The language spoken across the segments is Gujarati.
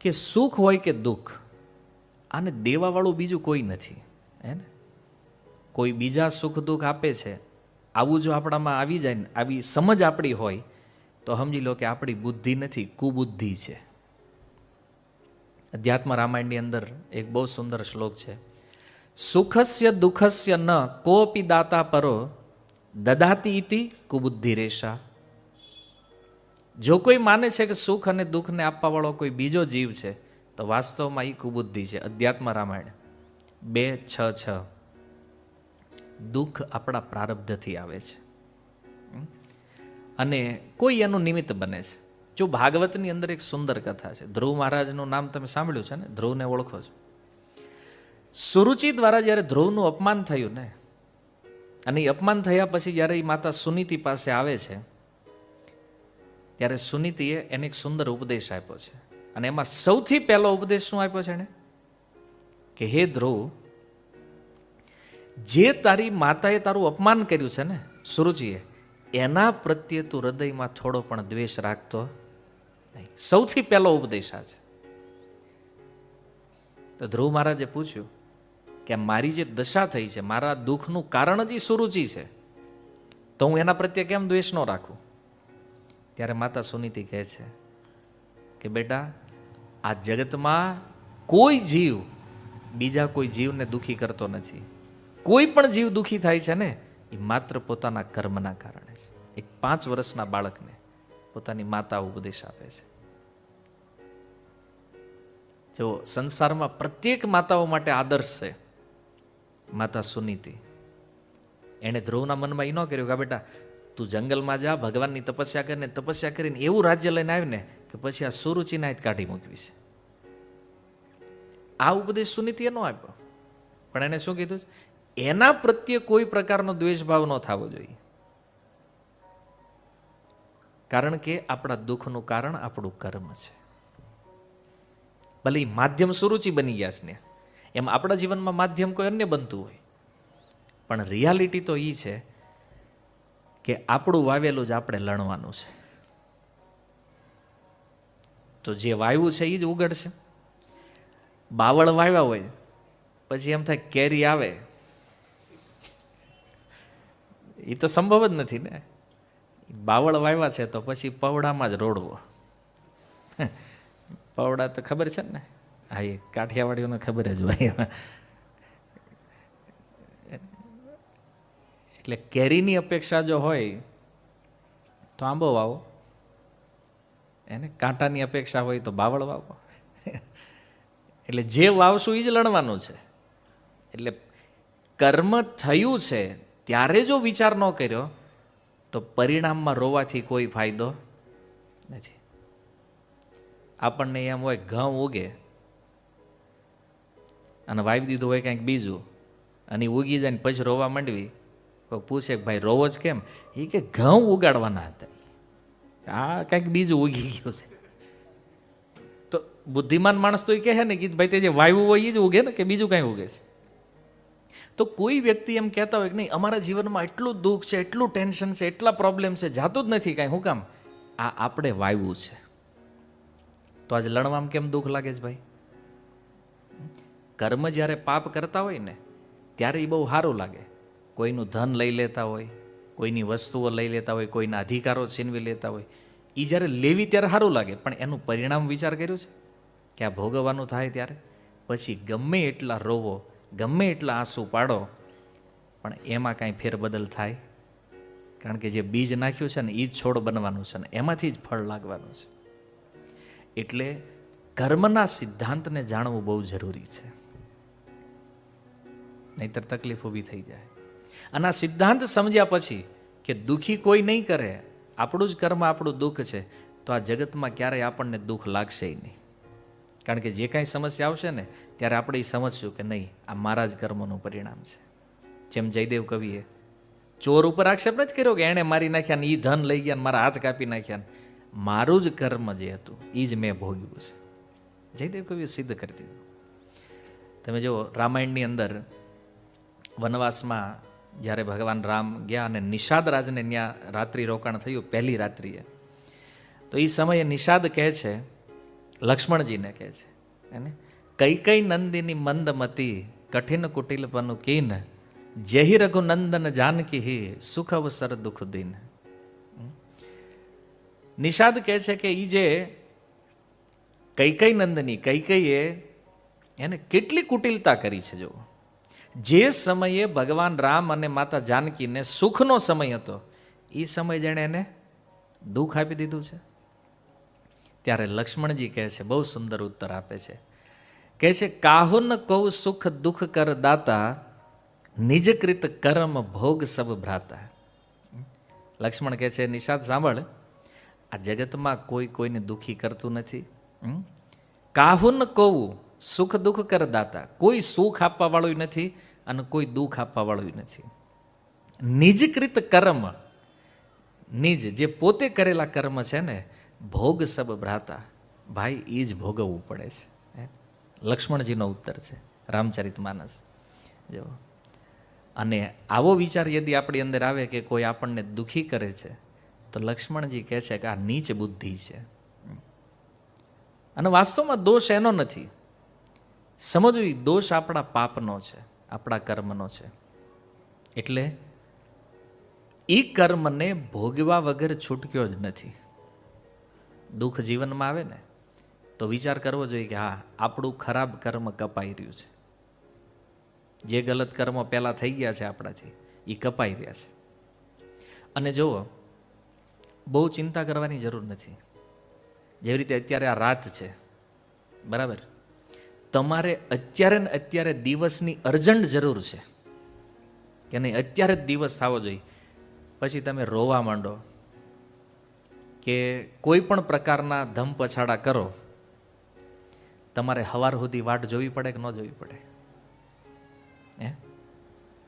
કે સુખ હોય કે દુઃખ, આને દેવાવાળું બીજું કોઈ નથી, હે ને? કોઈ બીજા સુખ દુઃખ આપે છે, આવું જો આપણામાં આવી જાય ને, આવી સમજ આપણી હોય, તો સમજી લો કે આપણી બુદ્ધિ નથી, કુબુદ્ધિ છે. અધ્યાત્મ રામાયણની અંદર એક બહુ સુંદર શ્લોક છે. સુખસ્ય દુઃખસ્ય ન કોપી દાતા પરો દદાતી ઇતિ કુબુદ્ધિ રેશા જો કોઈ માને છે કે સુખ અને દુઃખને આપવાવાળો કોઈ બીજો જીવ છે, તો વાસ્તવમાં એ કુબુદ્ધિ છે, અધ્યાત્મ રામાયણ. બે, છ છ. દુઃખ આપણા પ્રારબ્ધથી આવે છે. અને કોઈ એનું નિમિત્ત બને છે. જો ભાગવતની અંદર એક સુંદર કથા છે, ધ્રુવ મહારાજનું નામ તમે સાંભળ્યું છે ને? ધ્રુવને ઓળખો છો. સુરુચિ દ્વારા જ્યારે ધ્રુવનું અપમાન થયું ને, અને એ અપમાન થયા પછી જ્યારે એ માતા સુનીતિ પાસે આવે છે ત્યારે સુનીતિએ એને એક સુંદર ઉપદેશ આપ્યો છે. અને એમાં સૌથી પહેલો ઉપદેશ શું આપ્યો છે એને? કે હે ધ્રુવ, જે તારી માતાએ તારું અપમાન કર્યું છે ને સુરુચિએ એના પ્રત્યે તું હૃદયમાં થોડો પણ દ્વેષ રાખતો નહીં. સૌથી પહેલો ઉપદેશ આ છે. તો ધ્રુવ મહારાજે પૂછ્યું કે મારી જે દશા થઈ છે, મારા દુઃખનું કારણ જ એ સુરુચિ છે, તો હું એના પ્રત્યે કેમ દ્વેષ ન રાખું? ત્યારે માતા સુનીતિ કહે છે કે બેટા, આ જગતમાં કોઈ જીવ બીજા કોઈ જીવને દુઃખી કરતો નથી. કોઈ પણ જીવ દુઃખી થાય છે ને, એ માત્ર પોતાના કર્મના કારણે છે. એક પાંચ વર્ષના બાળકને પોતાની માતા ઉપદેશ આપે છે. જો સંસારમાં પ્રત્યેક માતાઓ માટે આદર્શ છે, માતા સુનીતિ. એણે ધ્રુવના મનમાં એ ન કર્યું કે બેટા તું જંગલમાં જા, ભગવાનની તપસ્યા કરીને તપસ્યા કરીને એવું રાજ્ય લઈને આવીને કે પછી આ સુરુચિના કાઢી મૂકવી છે. આ ઉપદેશ સુનીતિએ ન આપ્યો. પણ એને શું કીધું? એના પ્રત્યે કોઈ પ્રકારનો દ્વેષભાવ ન થવો જોઈએ. કારણ કે આપણા દુઃખનું કારણ આપણું કર્મ છે. ભલે માધ્યમ સુરુચિ બની ગયા છે ને, એમ આપણા જીવનમાં માધ્યમ કોઈ અન્ય બનતું હોય. પણ રિયાલિટી તો એ છે કે આપણું વાવેલું જ આપણે લણવાનું છે. તો જે વાવ્યું છે એ જ ઉગડશે. બાવળ વાવ્યા હોય, પછી એમ થાય કેરી આવે. એ તો સંભવ જ નથી ને. બાવળ વાવ્યા છે તો પછી પવડામાં જ રોડવો પવડા તો ખબર છે ને? હા, એ કાઠિયાવાડીઓને ખબર જ હોય એટલે કેરીની અપેક્ષા જો હોય, તો આંબો વાવો. એને કાંટાની અપેક્ષા હોય તો બાવળ વાવો. એટલે જે વાવશું એ જ લણવાનું છે. એટલે કર્મ થયું છે, ત્યારે જો વિચાર ન કર્યો, તો પરિણામમાં રોવાથી કોઈ ફાયદો નથી. આપણને એમ હોય ઘઉં ઉગે, અને વાવી દીધું હોય કંઈક બીજું, અને ઉગી જાય ને પછી રોવા માંડવી કોઈ પૂછે કે ભાઈ રોવો જ કેમ? એ કે ઘઉં ઉગાડવાના હતા. આ કંઈક બીજું ઉગી ગયું છે. તો બુદ્ધિમાન માણસ તો એ કહે ને કે ભાઈ તે જે વાયુ હોય એ જ ઉગે ને કે બીજું કાંઈ ઉગે છે? તો કોઈ વ્યક્તિ એમ કહેતા હોય કે નહીં અમારા જીવનમાં એટલું દુઃખ છે એટલું ટેન્શન છે એટલા પ્રોબ્લેમ છે જાતું જ નથી કાંઈ હું કામ? આ આપણે વાયવું છે. તો આજ લણવામાં કેમ દુઃખ લાગે છે ભાઈ? કર્મ જ્યારે પાપ કરતા હોય ને ત્યારે એ બહુ સારું લાગે. કોઈનું ધન લઈ લેતા હોય, કોઈની વસ્તુઓ લઈ લેતા હોય, કોઈના અધિકારો છીનવી લેતા હોય એ જ્યારે લેવી ત્યારે સારું લાગે. પણ એનું પરિણામ વિચાર કર્યું છે? કે આ ભોગવવાનું થાય ત્યારે? પછી ગમે એટલા રોવો, ગમે એટલા આંસુ પાડો, પણ એમાં કાંઈ ફેરબદલ થાય? કારણ કે જે બીજ નાખ્યું છે ને એ જ છોડ બનવાનું છે ને, એમાંથી જ ફળ લાગવાનું છે. એટલે કર્મના સિદ્ધાંતને જાણવું બહુ જરૂરી છે. નહીતર તકલીફ ઊભી થઈ જાય. અને આ સિદ્ધાંત સમજ્યા પછી કે દુઃખી કોઈ નહીં કરે, આપણું જ કર્મ આપણું દુઃખ છે, તો આ જગતમાં ક્યારેય આપણને દુઃખ લાગશે નહીં. કારણ કે જે કાંઈ સમસ્યા આવશે ને, ત્યારે આપણે એ સમજશું કે નહીં, આ મારા જ કર્મનું પરિણામ છે. જેમ જયદેવ કવિએ, ચોર ઉપર આક્ષેપ નથી કર્યો કે એણે મારી નાખ્યા ને એ ધન લઈ ગયા મારા હાથ કાપી નાખ્યા મારું જ કર્મ જે હતું એ જ મેં ભોગ્યું છે. જયદેવ કવિએ સિદ્ધ કરી દીધું. તમે જો રામાયણની અંદર વનવાસમાં જ્યારે ભગવાન રામ ગયા અને નિષાદ રાજને ત્યાં રાત્રિ રોકાણ થયું, પહેલી રાત્રિએ. તો એ સમયે નિષાદ કહે છે, લક્ષ્મણજીને કહે છે એને કઈ કઈ નંદીની મંદમતી, કઠિન કુટિલ પનુ કીન, જેહી રઘુનંદન જાનકી સુખ અવસર દુઃખ દિન. નિષાદ કહે છે કે એ જે કઈ કઈ નંદની કઈ કઈએ એને કેટલી કુટિલતા કરી છે જો જે સમયે ભગવાન રામ અને માતા જાનકીને સુખનો સમય હતો એ સમય જેણે એને દુઃખ આપી દીધું છે. ત્યારે લક્ષ્મણજી કહે છે, બહુ સુંદર ઉત્તર આપે છે. કહે છે, કાહુન કહું સુખ દુઃખ કર દાતા, નિજકૃત કર્મ ભોગ સબ ભ્રાતા. લક્ષ્મણ કહે છે, નિષાદ સાંભળ, આ જગતમાં કોઈ કોઈને દુઃખી કરતું નથી? કાહુન કવું સુખ દુઃખ કર દાતા કોઈ સુખ આપવા વાળું નથી અને કોઈ દુઃખ આપવા વાળું નથી. નિજકૃત કર્મ, નિજ, જે પોતે કરેલા કર્મ છે ને, ભોગ સબ ભ્રાતા. ભાઈ એ જ ભોગવવું પડે છે. લક્ષ્મણજીનો ઉત્તર છે. રામચરિત માનસ. જો. અને આવો વિચાર યદિ આપણી અંદર આવે કે કોઈ આપણને દુઃખી કરે છે, તો લક્ષ્મણજી કહે છે કે આ નીચ બુદ્ધિ છે. અને વાસ્તવમાં દોષ એનો નથી. સમજવું દોષ આપણા પાપનો છે, આપણા કર્મનો છે. એટલે એ કર્મને ભોગવા વગર છૂટક્યો જ નથી. દુઃખ જીવનમાં આવે ને, તો વિચાર કરવો જોઈએ કે હા, આપણું ખરાબ કર્મ કપાઈ રહ્યું છે. જે ગલત કર્મો પહેલાં થઈ ગયા છે આપણાથી એ કપાઈ રહ્યા છે. અને જુઓ, બહુ ચિંતા કરવાની જરૂર નથી. જેવી રીતે અત્યારે આ રાત છે, બરાબર? તમારે અત્યારે ને અત્યારે દિવસની અર્જન્ટ જરૂર છે. કે નહીં, અત્યારે જ દિવસ થવો જોઈએ. પછી તમે રોવા માંડો કે કોઈ પણ પ્રકારના ધમ પછાડા કરો, તમારે હવાર સુધી વાટ જોવી પડે કે ન જોવી પડે? હે?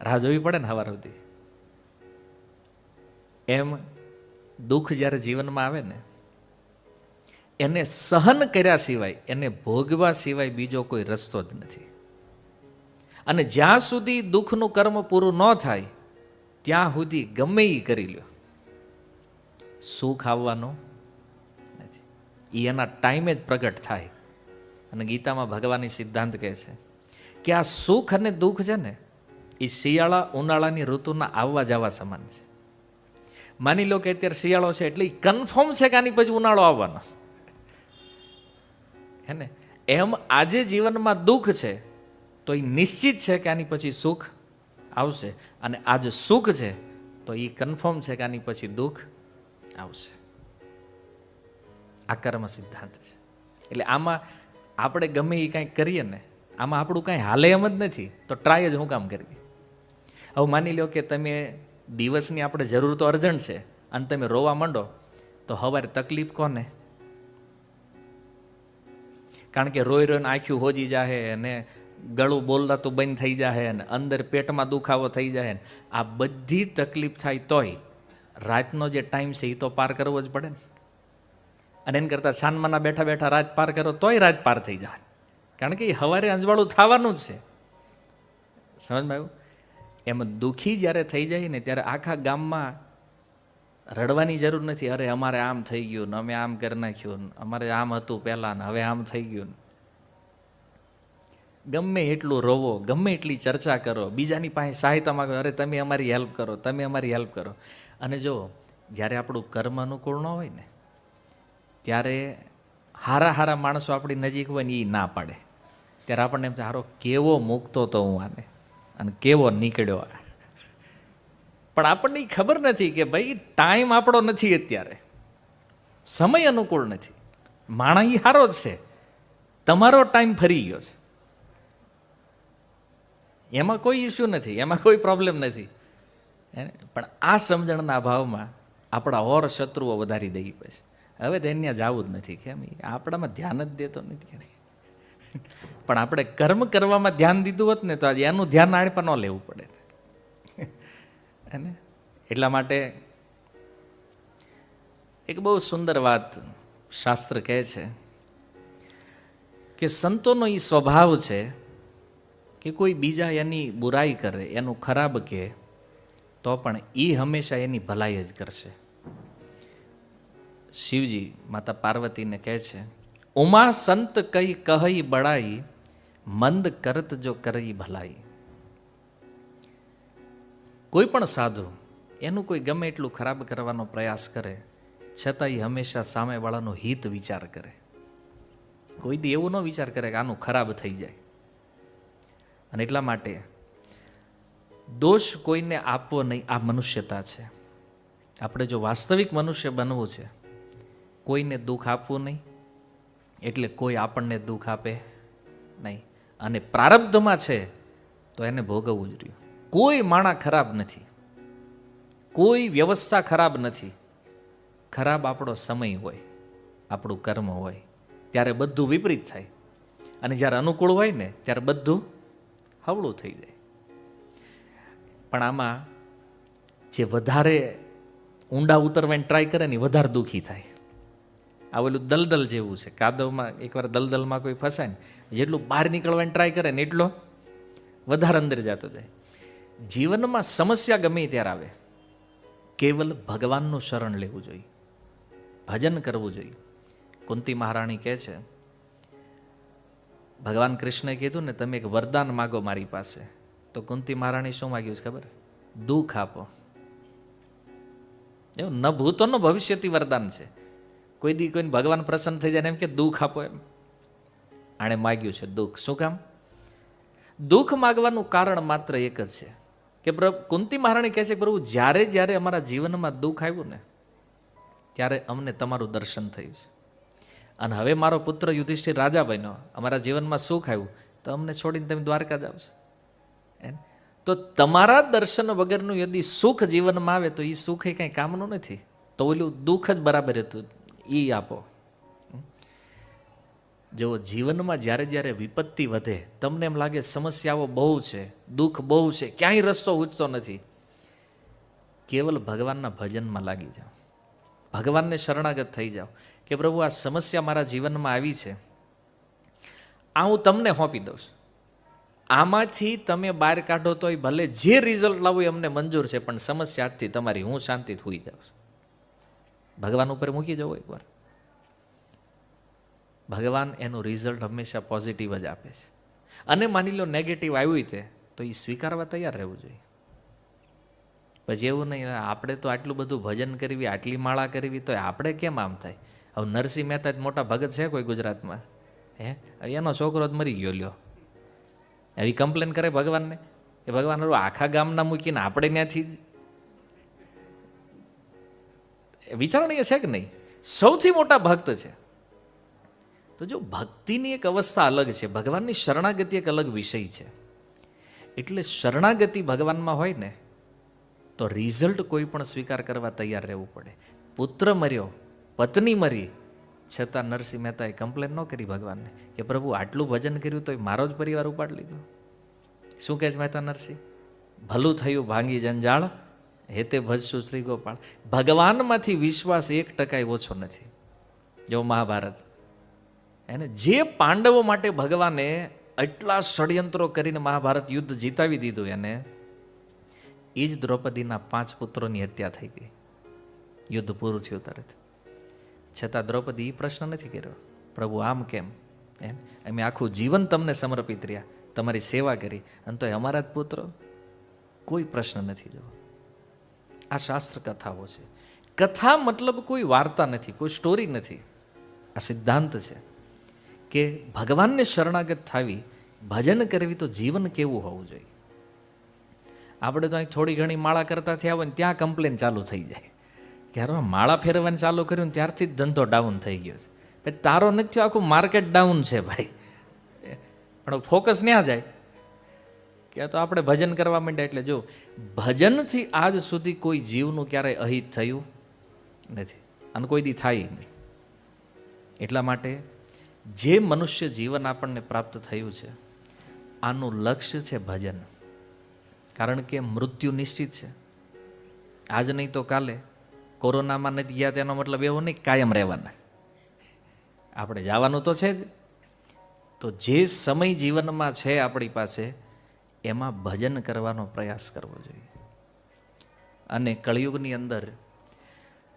રાહ જોવી પડે ને હવાર સુધી? એમ દુઃખ જ્યારે જીવનમાં આવે ને એને સહન કર્યા સિવાય, એને ભોગવા સિવાય બીજો કોઈ રસ્તો જ નથી. અને જ્યાં સુધી દુઃખનું કર્મ પૂરું ન થાય, ત્યાં સુધી ગમે એ કરી લ્યો. સુખ આવવાનું એ એના ટાઈમે જ પ્રગટ થાય. અને ગીતામાં ભગવાનની સિદ્ધાંત કહે છે કે આ સુખ અને દુઃખ છે ને એ શિયાળા ઉનાળાની ઋતુના આવવા જવા સમાન છે. માની લો કે અત્યારે શિયાળો છે એટલે કન્ફર્મ છે કે આની પછી ઉનાળો આવવાનો. હે ને? એમ આજે જીવનમાં દુઃખ છે, તો એ નિશ્ચિત છે કે આની પછી સુખ આવશે. અને આજે સુખ છે, તો એ કન્ફર્મ છે કે આની પછી દુઃખ આવશે. આ કર્મ સિદ્ધાંત છે. એટલે આમાં આપણે ગમે એ કાંઈ કરીએ ને, આમાં આપણું કાંઈ હાલે એમ જ નથી, તો ટ્રાય જ હું કામ કરવી. હવે માની લો કે તમે દિવસની આપણે જરૂર તો અર્જન્ટ છે, અને તમે રોવા માંડો, તો હવારે તકલીફ કોને? કારણ કે રોઈ રોઈને આંખ્યું હોજી જાહે અને ગળું બોલતા બંધ થઈ જાહે અને અંદર પેટમાં દુખાવો થઈ જાય ને, આ બધી તકલીફ થાય તોય રાતનો જે ટાઈમ છે એ તો પાર કરવો જ પડે ને. અને એમ કરતાં છાનમાના બેઠા બેઠા રાત પાર કરો તોય રાત પાર થઈ જાય કારણ કે એ હવારે અંજવાળું થવાનું જ છે. સમજમાં આવ્યું? એમ દુઃખી જ્યારે થઈ જાય ને ત્યારે આખા ગામમાં રડવાની જરૂર નથી. અરે, અમારે આમ થઈ ગયું ને, અમે આમ કરી નાખ્યું ને, અમારે આમ હતું પહેલાં ને, હવે આમ થઈ ગયું ને. ગમે એટલું રોવો, ગમે એટલી ચર્ચા કરો, બીજાની પાસે સહાયતા માગો, અરે, તમે અમારી હેલ્પ કરો, તમે અમારી હેલ્પ કરો. અને જો, જ્યારે આપણું કર્મ અનુકૂળ ન હોય ને, ત્યારે હારા હારા માણસો આપણી નજીક હોય ને એ ના પાડે. ત્યારે આપણને એમ થાય, હારો, કેવો મૂકતો તો હું આને? અને કેવો નીકળ્યો આ? પણ આપણને ખબર નથી કે ભાઈ ટાઈમ આપણો નથી અત્યારે. સમય અનુકૂળ નથી. માણા એ સારો જ છે. તમારો ટાઈમ ફરી ગયો છે. એમાં કોઈ ઇસ્યુ નથી, એમાં કોઈ પ્રોબ્લેમ નથી? પણ આ સમજણના અભાવમાં આપણા ઓર શત્રુઓ વધારી દઈ પછી હવે તો એને જવું જ નથી કેમ આપણામાં ધ્યાન જ દેતો નથી પણ આપણે કર્મ કરવામાં ધ્યાન દીધું હોત ને તો આજે એનું ધ્યાન આણે પણ ન લેવું પડે. અને એટલા માટે? એક બહુ સુંદર વાત શાસ્ત્ર કહે છે કે સંતોનો એ સ્વભાવ છે કે કોઈ બીજા એની બુરાઈ કરે, એનું ખરાબ કહે, તો પણ એ હંમેશા એની ભલાઈ જ કરશે. શિવજી માતા પાર્વતીને કહે છે, ઉમા સંત કઈ કહી બળાઈ, મંદ કરત જો કરી ભલાઈ. કોઈ પણ સાધુ એનું કોઈ ગમે એટલું ખરાબ કરવાનો પ્રયાસ કરે છતાં એ હંમેશા સામેવાળાનો હિત વિચાર કરે. કોઈ દી એવું ન વિચાર કરે કે આનું ખરાબ થઈ જાય. અને એટલા માટે દોષ કોઈને આપવો નહીં, આ મનુષ્યતા છે. આપણે જો વાસ્તવિક મનુષ્ય બનવું છે, કોઈને દુઃખ આપવું નહીં, એટલે કોઈ આપણને દુઃખ આપે નહીં. અને પ્રારબ્ધમાં છે, તો એને ભોગવવું જ રહ્યું. કોઈ માણા ખરાબ નથી. કોઈ વ્યવસ્થા ખરાબ નથી. ખરાબ આપણો સમય હોય, આપણું કર્મ હોય, ત્યારે બધું વિપરીત થાય. અને જ્યારે અનુકૂળ હોય ને, ત્યારે બધું હવળું થઈ જાય. પણ આમાં જે વધારે ઊંડા ઉતરવાની ટ્રાય કરે ને વધારે દુઃખી થાય. આ ઓલું દલદલ જેવું છે. કાદવમાં એકવાર દલદલમાં કોઈ ફસાય ને, જેટલું બહાર નીકળવાની ટ્રાય કરે ને, એટલો વધારે અંદર જતો જાય. જીવનમાં સમસ્યા ગમે ત્યારે આવે. કેવલ ભગવાનનું શરણ લેવું જોઈએ. ભજન કરવું જોઈએ. કુંતી મહારાણી કહે છે, ભગવાન કૃષ્ણે કીધું ને, તમે એક વરદાન માગો મારી પાસે. તો કુંતી મહારાણી શું માગ્યું છે ખબર? દુઃખ આપો. એવું ન ભૂતોનો ભવિષ્યથી વરદાન છે. કોઈ દી કોઈને ભગવાન પ્રસન્ન થઈ જાય ને એમ કે, દુઃખ આપો એમ. આણે માગ્યું છે, દુઃખ. શું કામ? દુઃખ માગવાનું કારણ માત્ર એક જ છે. કે પ્રભુ, કુંતી મહારાણી કહે છે પ્રભુ, જ્યારે જ્યારે અમારા જીવનમાં દુઃખ આવ્યું ને, ત્યારે અમને તમારું દર્શન થયું છે. અને હવે મારો પુત્ર યુધિષ્ઠિર રાજા બન્યો, અમારા જીવનમાં સુખ આવ્યું, તો અમને છોડીને તમે દ્વારકા જાઓ છો? તો તમારા દર્શન વગરનું યદી સુખ જીવનમાં આવે, તો એ સુખ એ કંઈ કામનું નથી. તો ઓલું દુઃખ જ બરાબર હતું એ આપો. જો જીવનમાં જ્યારે જ્યારે વિપત્તિ વધે, તમને એમ લાગે સમસ્યાઓ બહુ છે, દુઃખ બહુ છે, ક્યાંય રસ્તો ઉચતો નથી. કેવલ ભગવાનના ભજનમાં લાગી જાઓ. ભગવાનને શરણાગત થઈ જાઓ કે પ્રભુ, આ સમસ્યા મારા જીવનમાં આવી છે. આ હું તમને સોંપી દઉં આમાંથી તમે બહાર કાઢો તોય ભલે જે રિઝલ્ટ લાવો એ અમને મંજૂર છે, પણ સમસ્યા આજથી તમારી, હું શાંતિથી હોઈ જાઉં ભગવાન ઉપર મૂકી જવો એકવાર. ભગવાન એનું રિઝલ્ટ હંમેશા પોઝિટિવ જ આપે છે. અને માની લો નેગેટિવ આવ્યું તે, તો એ સ્વીકારવા તૈયાર રહેવું જોઈએ. પછી એવું નહીં, આપણે તો આટલું બધું ભજન કરવી, આટલી માળા કરવી, તો આપણે કેમ આમ થાય? હવે નરસિંહ મહેતા જ મોટા ભગત છે કોઈ ગુજરાતમાં. હે? એનો છોકરો જ મરી ગયો લ્યો. એવી કમ્પ્લેન કરે ભગવાનને એ ભગવાન આખા ગામના મૂકીને આપણે ત્યાંથી જ વિચારણીય છે કે નહીં? સૌથી મોટા ભક્ત છે. તો જો ભક્તિની એક અવસ્થા અલગ છે, ભગવાનની શરણાગતિ એક અલગ વિષય છે. એટલે શરણાગતિ ભગવાનમાં હોય ને, તો રિઝલ્ટ કોઈ પણ સ્વીકાર કરવા તૈયાર રહેવું પડે. પુત્ર મર્યો, પત્ની મરી, છતાં નરસિંહ મહેતાએ કમ્પ્લેન ન કરી ભગવાનને કે પ્રભુ આટલું ભજન કર્યું તો મારો જ પરિવાર ઉપાડ લીધો. શું કહે છે મહેતા નરસિંહ? ભલું થયું ભાંગી જંજાળ, હેતે ભજશું શ્રી ગોપાળ. ભગવાનમાંથી વિશ્વાસ એક ટકાય ઓછો નથી. જો મહાભારત એને જે પાંડવો માટે ભગવાને એટલા ષડયંત્રો કરીને મહાભારત યુદ્ધ જીતાવી દીધું એને, એ જ દ્રૌપદીના પાંચ પુત્રોની હત્યા થઈ ગઈ. યુદ્ધ પૂરું થયું તરત છતાં દ્રૌપદી એ પ્રશ્ન નથી કર્યો, પ્રભુ, આમ કેમ? એમ. અમે આખું જીવન તમને સમર્પિત રહ્યા, તમારી સેવા કરી, અને તો અમારા જ પુત્રો? કોઈ પ્રશ્ન નથી જવો આ શાસ્ત્ર કથાઓ છે. કથા મતલબ કોઈ વાર્તા નથી, કોઈ સ્ટોરી નથી. આ સિદ્ધાંત છે. કે ભગવાનને શરણાગત થાવી, ભજન કરવી તો જીવન કેવું હોવું જોઈએ? આપણે તો અહીં થોડી ઘણી માળા કરતા થયા હોય ને ત્યાં કમ્પ્લેન ચાલુ થઈ જાય. ક્યારે માળા ફેરવવાનું ચાલુ કર્યું ત્યારથી જ ધંધો ડાઉન થઈ ગયો છે. ભાઈ, તારો નથી થયો, આખું માર્કેટ ડાઉન છે ભાઈ. પણ ફોકસ ન્યા જાય. કે તો આપણે ભજન કરવા માંડ્યા એટલે જો, ભજનથી આજ સુધી કોઈ જીવનું ક્યારેય અહિત થયું નથી. અને કોઈ દી થાય નહીં. એટલા માટે જે મનુષ્ય જીવન આપણને પ્રાપ્ત થયું છે, આનું લક્ષ્ય છે ભજન. કારણ કે મૃત્યુ નિશ્ચિત છે. આજ નહીં તો કાલે કોરોનામાં નથી ગયા તેનો મતલબ એવો નહીં કાયમ રહેવાના. આપણે જવાનું તો છે જ. તો જે સમય જીવનમાં છે આપણી પાસે, એમાં ભજન કરવાનો પ્રયાસ કરવો જોઈએ. અને કળિયુગની અંદર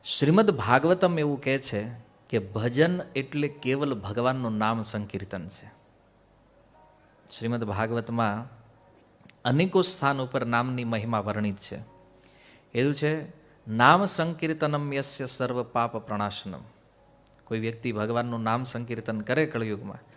શ્રીમદ ભાગવતમ એવું કહે છે કે ભજન એટલે કેવલ ભગવાનનું નામ સંકીર્તન છે. શ્રીમદ ભાગવતમાં અનેકો સ્થાન ઉપર નામની મહિમા વર્ણિત છે. એવું છે, નામ સંકીર્તનમ યસ્ય સર્વ પાપ પ્રણાશનમ. કોઈ વ્યક્તિ ભગવાનનું નામ સંકીર્તન કરે કળયુગમાં